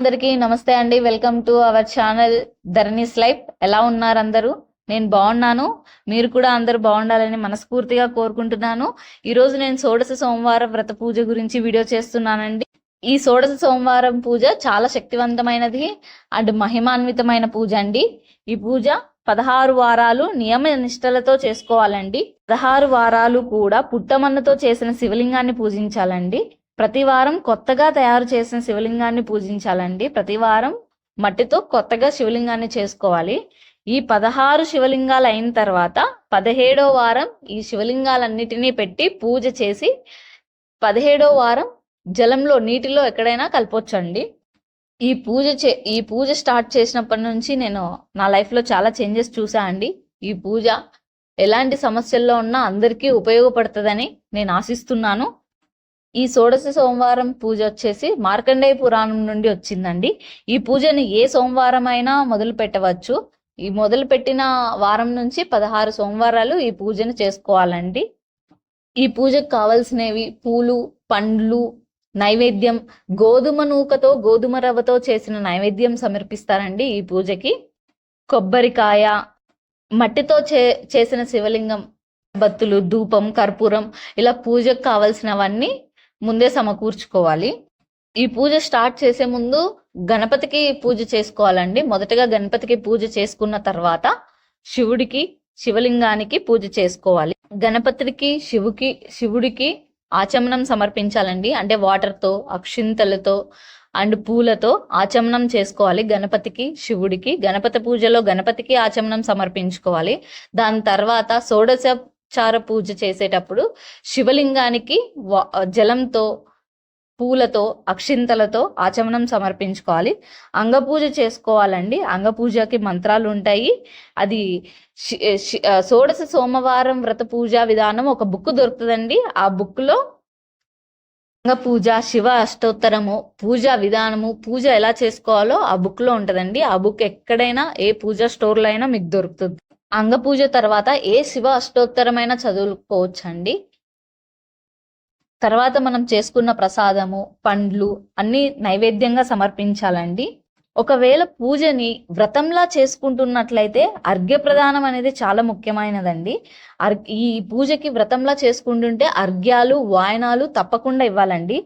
అందరికీ నమస్తే అండి. Welcome to our channel Dharani's life. ఎలా ఉన్నారు అందరూ? నేను బాగున్నాను. మీరు కూడా అందరూ బాగుండాలని మనస్ఫూర్తిగా కోరుకుంటున్నాను. ఈ రోజు నేను షోడశ సోమవారం వ్రత పూజ గురించి వీడియో చేస్తున్నానండి. ఈ షోడశ సోమవారం పూజ చాలా శక్తివంతమైనది అండ్ మహిమాన్వితమైన పూజ అండి. ఈ పూజ పదహారు వారాలు నియమ నిష్టలతో చేసుకోవాలండి. పదహారు వారాలు కూడా పుట్టమన్నతో చేసిన శివలింగాన్ని పూజించాలండి. ప్రతి వారం కొత్తగా తయారు చేసిన శివలింగాన్ని పూజించాలండి. ప్రతి వారం మట్టితో కొత్తగా శివలింగాన్ని చేసుకోవాలి. ఈ పదహారు శివలింగాలు అయిన తర్వాత పదిహేడో వారం ఈ శివలింగాలన్నిటినీ పెట్టి పూజ చేసి పదిహేడో వారం జలంలో నీటిలో ఎక్కడైనా కలపొచ్చండి. ఈ పూజ చే ఈ పూజ స్టార్ట్ చేసినప్పటి నుంచి నేను నా లైఫ్లో చాలా చేంజెస్ చూసా అండి. ఈ పూజ ఎలాంటి సమస్యల్లో ఉన్నా అందరికీ ఉపయోగపడుతుందని నేను ఆశిస్తున్నాను. ఈ షోడశ సోమవారం పూజ వచ్చేసి మార్కండేయ పురాణం నుండి వచ్చిందండి. ఈ పూజని ఏ సోమవారం అయినా మొదలు పెట్టవచ్చు. ఈ మొదలు పెట్టిన వారం నుంచి పదహారు సోమవారాలు ఈ పూజను చేసుకోవాలండి. ఈ పూజకు కావలసినవి పూలు పండ్లు నైవేద్యం గోధుమ నూకతో గోధుమ రవ్వతో చేసిన నైవేద్యం సమర్పిస్తారండి ఈ పూజకి. కొబ్బరికాయ మట్టితో చే చేసిన శివలింగం బత్తులు ధూపం కర్పూరం ఇలా పూజకు కావలసినవన్నీ ముందే సమకూర్చుకోవాలి. ఈ పూజ స్టార్ట్ చేసే ముందు గణపతికి పూజ చేసుకోవాలండి. మొదటగా గణపతికి పూజ చేసుకున్న తర్వాత శివుడికి శివలింగానికి పూజ చేసుకోవాలి. గణపతికి శివుకి శివుడికి ఆచమనం సమర్పించాలండి. అంటే వాటర్తో అక్షింతలతో అండ్ పూలతో ఆచమనం చేసుకోవాలి గణపతికి శివుడికి. గణపతి పూజలో గణపతికి ఆచమనం సమర్పించుకోవాలి. దాని తర్వాత ఉపచార పూజ చేసేటప్పుడు శివలింగానికి వా- జలంతో పూలతో అక్షింతలతో ఆచమనం సమర్పించుకోవాలి. అంగపూజ చేసుకోవాలండి. అంగపూజకి మంత్రాలు ఉంటాయి. అది షోడశ సోమవారం వ్రత పూజా విధానం ఒక బుక్ దొరుకుతుందండి. ఆ బుక్లో అంగపూజ శివ అష్టోత్తరము పూజా విధానము పూజ ఎలా చేసుకోవాలో ఆ బుక్లో ఉంటుందండి. ఆ బుక్ ఎక్కడైనా ఏ పూజా స్టోర్లో అయినా మీకు దొరుకుతుంది. అంగపూజ తర్వాత ఏ శివ అష్టోత్తరమైన చదువుకోవచ్చండి? తర్వాత మనం చేసుకున్న ప్రసాదము పండ్లు అన్నీ నైవేద్యంగా సమర్పించాలండి. ఒకవేళ పూజని వ్రతంలా చేసుకుంటున్నట్లయితే అర్ఘ్యప్రదానం అనేది చాలా ముఖ్యమైనదండి. అర్ ఈ పూజకి వ్రతంలా చేసుకుంటుంటే అర్ఘ్యాలు వాయనాలు తప్పకుండా ఇవ్వాలండి.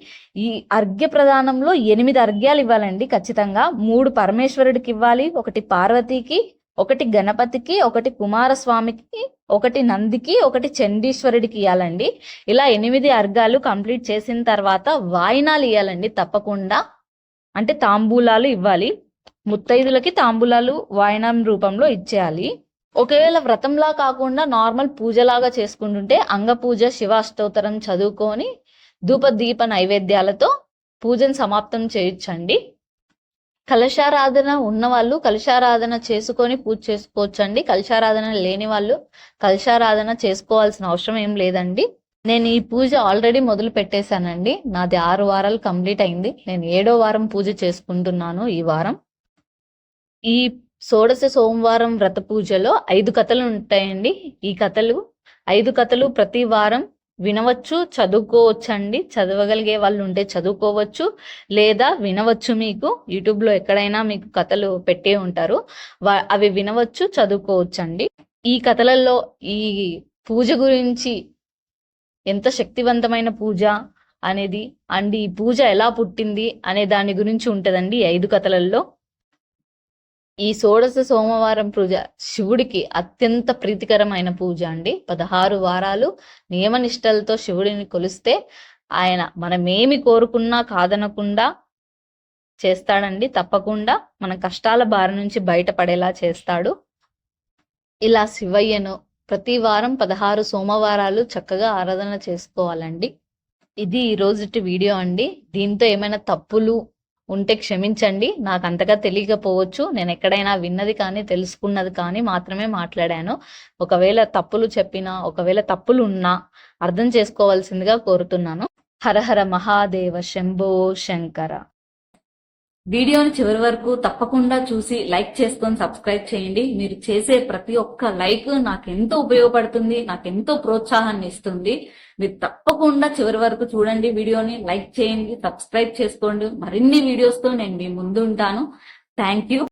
ఈ అర్ఘ్య ప్రదానంలో ఎనిమిది అర్ఘ్యాలు ఇవ్వాలండి ఖచ్చితంగా. మూడు పరమేశ్వరుడికి ఇవ్వాలి ఒకటి పార్వతీకి ఒకటి గణపతికి ఒకటి కుమారస్వామికి ఒకటి నందికి ఒకటి చండీశ్వరుడికి ఇవ్వాలండి ఇలా ఎనిమిది అర్ఘాలు కంప్లీట్ చేసిన తర్వాత వాయినాలు ఇవ్వాలండి తప్పకుండా. అంటే తాంబూలాలు ఇవ్వాలి. ముత్తైదులకి తాంబూలాలు వాయినం రూపంలో ఇచ్చేయాలి. ఒకవేళ వ్రతంలా కాకుండా నార్మల్ పూజలాగా చేసుకుంటుంటే అంగపూజ శివ అష్టోత్తరం చదువుకొని ధూప దీప నైవేద్యాలతో పూజను సమాప్తం చేయొచ్చండి. కలశారాధన ఉన్నవాళ్ళు కలశారాధన చేసుకొని పూజ చేసుకోవచ్చండి. కలశారాధన లేని వాళ్ళు కలశారాధన చేసుకోవాల్సిన అవసరం ఏం లేదండి. నేను ఈ పూజ ఆల్రెడీ మొదలు పెట్టేశానండి. నాది ఆరు వారాలు కంప్లీట్ అయింది. నేను ఏడో వారం పూజ చేసుకుంటున్నాను ఈ వారం. ఈ షోడశ సోమవారం వ్రత పూజలో ఐదు కథలు ఉంటాయండి. ఈ కథలు ఐదు కథలు ప్రతి వారం వినవచ్చు చదువుకోవచ్చండి. చదవగలిగే వాళ్ళు ఉంటే చదువుకోవచ్చు. లేదా వినవచ్చు మీకు యూట్యూబ్లో ఎక్కడైనా మీకు కథలు పెట్టే ఉంటారు. అవి వినవచ్చు చదువుకోవచ్చండి. ఈ కథలలో ఈ పూజ గురించి ఎంత శక్తివంతమైన పూజ అనేది అండ్ ఈ పూజ ఎలా పుట్టింది అనే దాని గురించి ఉంటదండి ఐదు కథలలో ఈ షోడశ సోమవారం పూజ శివుడికి అత్యంత ప్రీతికరమైన పూజ అండి. పదహారు వారాలు నియమనిష్టలతో శివుడిని కొలిస్తే ఆయన మనమేమి కోరుకున్నా కాదనకుండా చేస్తాడండి. తప్పకుండా మన కష్టాల బారి నుంచి బయటపడేలా చేస్తాడు. ఇలా శివయ్యను ప్రతి వారం పదహారు సోమవారాలు చక్కగా ఆరాధన చేసుకోవాలండి. ఇది ఈ రోజుటి వీడియో అండి. దీంతో ఏమైనా తప్పులు ఉంటే క్షమించండి నాకు అంతగా తెలియకపోవచ్చు నేను ఎక్కడైనా విన్నది కానీ తెలుసుకున్నది కానీ మాత్రమే మాట్లాడాను. ఒకవేళ తప్పులు చెప్పినా ఒకవేళ తప్పులు ఉన్నా అర్థం చేసుకోవాల్సిందిగా కోరుతున్నాను. హర హర మహాదేవ శంభో శంకర. వీడియోని చివరి వరకు తప్పకుండా చూసి లైక్ చేసుకొని సబ్స్క్రైబ్ చేయండి. మీరు చేసే ప్రతి ఒక్క లైక్ నాకు ఎంతో ఉపయోగపడుతుంది నాకు ఎంతో ప్రోత్సాహాన్ని ఇస్తుంది. మీరు తప్పకుండా చివరి వరకు చూడండి వీడియోని లైక్ చేయండి సబ్స్క్రైబ్ చేసుకోండి. మరిన్ని వీడియోస్తో నేను మీ ముందు ఉంటాను థ్యాంక్ యూ.